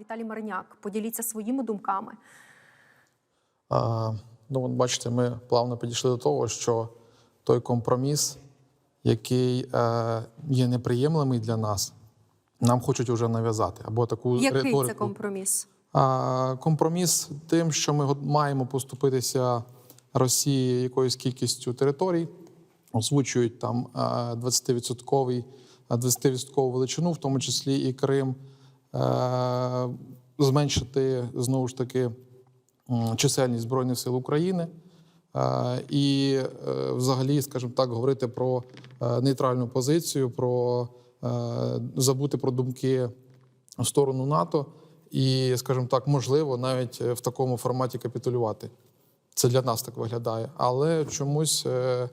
Віталій Мариняк, поділіться своїми думками. А, ну, от бачите, ми плавно підійшли до того, що той компроміс, який е, є неприємлемий для нас, нам хочуть вже нав'язати. Або таку Який риторику. це компроміс? А, компроміс тим, що ми маємо поступитися Росії якоюсь кількістю територій, озвучують там е, 20-відсотковий, е, 20% величину, в тому числі і Крим, зменшити знову ж таки чисельність Збройних сил України. Е, І е, взагалі, скажімо так, говорити про е, нейтральну позицію, про е, забути про думки в сторону НАТО і, скажімо так, можливо, навіть е, в такому форматі капітулювати. Це для нас так виглядає. Але чомусь, е,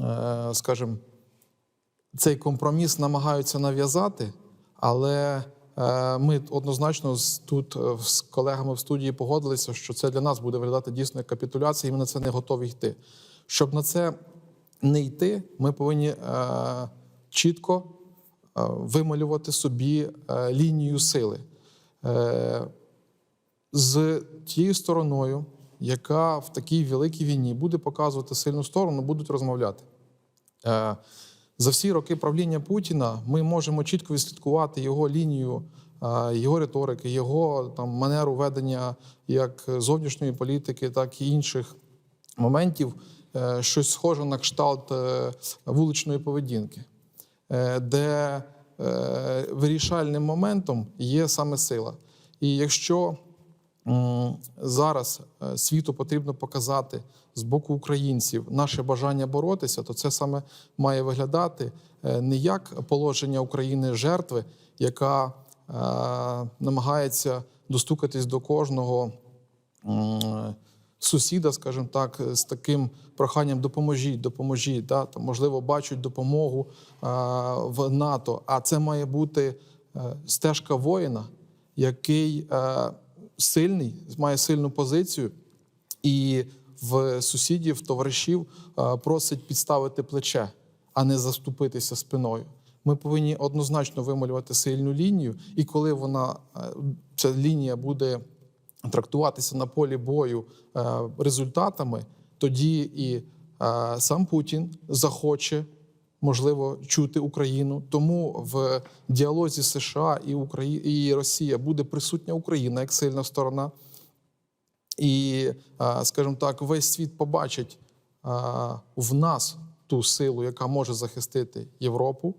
е, скажімо, цей компроміс намагаються нав'язати, але е, ми однозначно тут е, з колегами в студії погодилися, що це для нас буде виглядати дійсно як капітуляція, і ми на це не готові йти. Щоб на це не йти, ми повинні е, чітко вималювати собі лінію сили. З тією стороною, яка в такій великій війні буде показувати сильну сторону, будуть розмовляти. За всі роки правління Путіна ми можемо чітко відслідкувати його лінію, його риторики, його там манеру ведення як зовнішньої політики, так і інших моментів, е, щось схоже на кшталт е, вуличної поведінки, е, де вирішальним моментом є саме сила. І якщо Зараз е, світу потрібно показати з боку українців наше бажання боротися, то це саме має виглядати е, не як положення України жертви, яка е, намагається достукатись до кожного сусіда, скажімо так, з таким проханням допоможіть, допоможіть. Да? Там, можливо, бачать допомогу в НАТО. А це має бути стежка воїна, який сильний, має сильну позицію, і в сусідів, товаришів е, просить підставити плече, а не заступитися спиною. Ми повинні однозначно вималювати сильну лінію, і коли вона е, ця лінія буде трактуватися на полі бою е, результатами, тоді і сам Путін захоче можливо чути Україну. Тому в діалозі США і Украї... і Росія буде присутня Україна як сильна сторона. І, скажімо так, весь світ побачить в нас ту силу, яка може захистити Європу,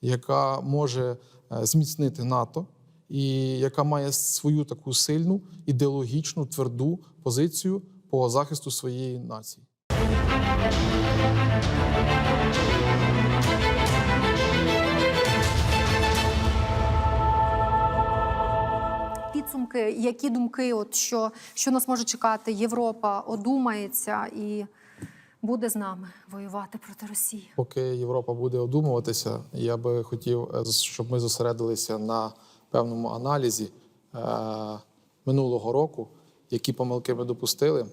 яка може е, зміцнити НАТО, і яка має свою таку сильну ідеологічну тверду позицію по захисту своєї нації. Підсумки, які думки, от що, що нас може чекати? Європа одумається і буде з нами воювати проти Росії. Поки Європа буде одумуватися, я би хотів, е, щоб ми зосередилися на певному аналізі е, минулого року, які помилки ми допустили,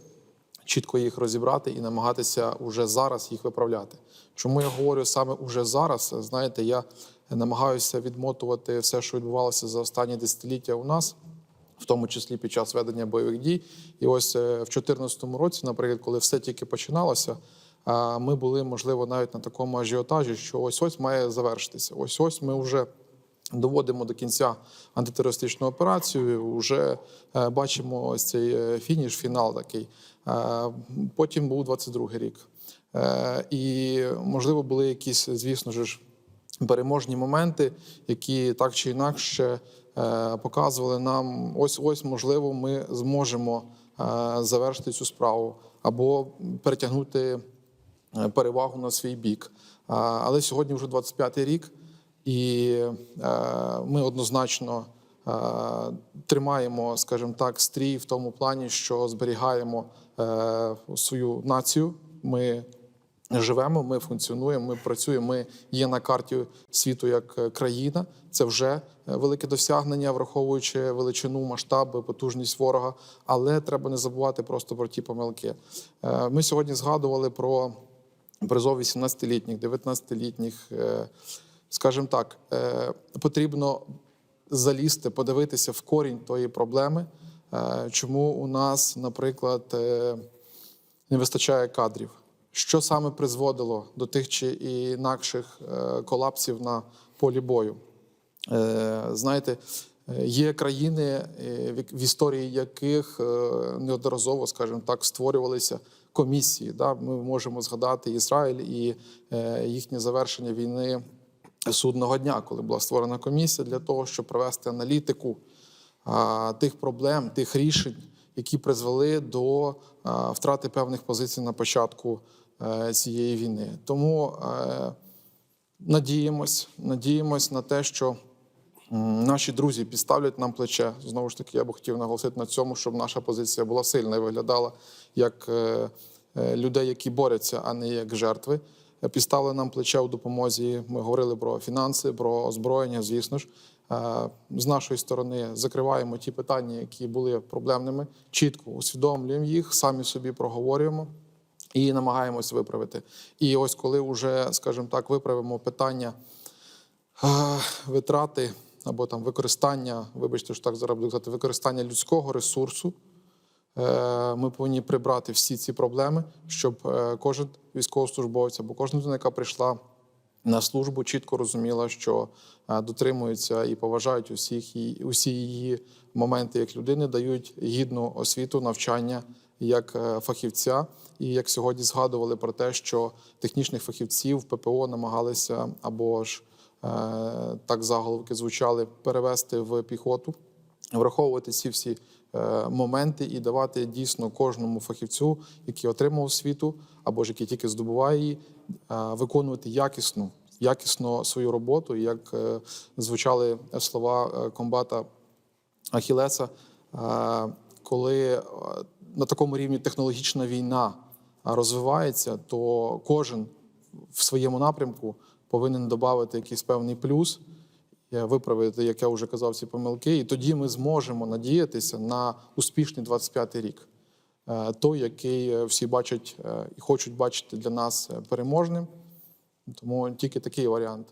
чітко їх розібрати і намагатися уже зараз їх виправляти. Чому я говорю саме уже зараз? Знаєте, я намагаюся відмотувати все, що відбувалося за останні десятиліття у нас. В тому числі під час ведення бойових дій, і ось е, в 2014 році, наприклад, коли все тільки починалося, ми були, можливо, навіть на такому ажіотажі, що ось ось має завершитися. Ось ось ми вже доводимо до кінця антитерористичну операцію. Вже е, бачимо ось цей е, фініш, фінал такий. Потім був 22-й рік. І можливо були якісь, звісно ж, переможні моменти, які так чи інакше показували нам, ось ось можливо, ми зможемо е, завершити цю справу або перетягнути е, перевагу на свій бік. Але сьогодні вже 25-й рік, і е, ми однозначно е, тримаємо, скажімо так, стрій в тому плані, що зберігаємо е, свою націю. Ми живемо, ми функціонуємо, ми працюємо. Ми є на карті світу як е, країна. Це вже е, велике досягнення, враховуючи величину, масштаб, потужність ворога. Але треба не забувати просто про ті помилки. Е, Ми сьогодні згадували про призов 18-літніх, 19-літніх. Е, Скажімо так, потрібно залізти, подивитися в корінь тої проблеми, чому у нас, наприклад, не вистачає кадрів. Що саме призводило до тих чи інакших е, колапсів на полі бою? Е, Знаєте, є країни, е, в- історії яких неодноразово, скажімо так, створювалися комісії. Ми можемо згадати Ізраїль і їхнє завершення війни судного дня, коли була створена комісія для того, щоб провести аналітику тих проблем, тих рішень, які призвели до втрати певних позицій на початку цієї війни. Тому е, надіємось, надіємось на те, що наші друзі підставлять нам плече. Знову ж таки, я би хотів наголосити на цьому, щоб наша позиція була сильна і виглядала як е, е, людей, які борються, а не як жертви. Е, Підставили нам плече у допомозі. Ми говорили про фінанси, про озброєння, звісно ж. Е, З нашої сторони закриваємо ті питання, які були проблемними, чітко усвідомлюємо їх, самі собі проговорюємо і намагаємось виправити. І ось коли вже, скажімо так, виправимо питання витрати або там використання, вибачте, що так зараз буду казати, використання людського ресурсу. Е, Ми повинні прибрати всі ці проблеми, щоб е, кожен військовослужбовець або кожна людина, яка прийшла на службу, чітко розуміла, що е, дотримуються і поважають усіх і усі її моменти як людини, дають гідну освіту, навчання як е, фахівця. І як сьогодні згадували про те, що технічних фахівців ППО намагалися або ж е, так заголовки звучали перевести в піхоту враховувати ці всі е, моменти і давати дійсно кожному фахівцю, який отримав освіту, або ж який тільки здобуває її, виконувати якісну, якісно свою роботу. Як звучали слова комбата Ахілеса, коли на такому рівні технологічна війна розвивається, то кожен в своєму напрямку повинен додати якийсь певний плюс, е, виправити, як я вже казав, ці помилки, і тоді ми зможемо надіятися на успішний 25-й рік. Е, Той, який е, всі бачать і хочуть бачити для нас переможним. Тому тільки такий варіант.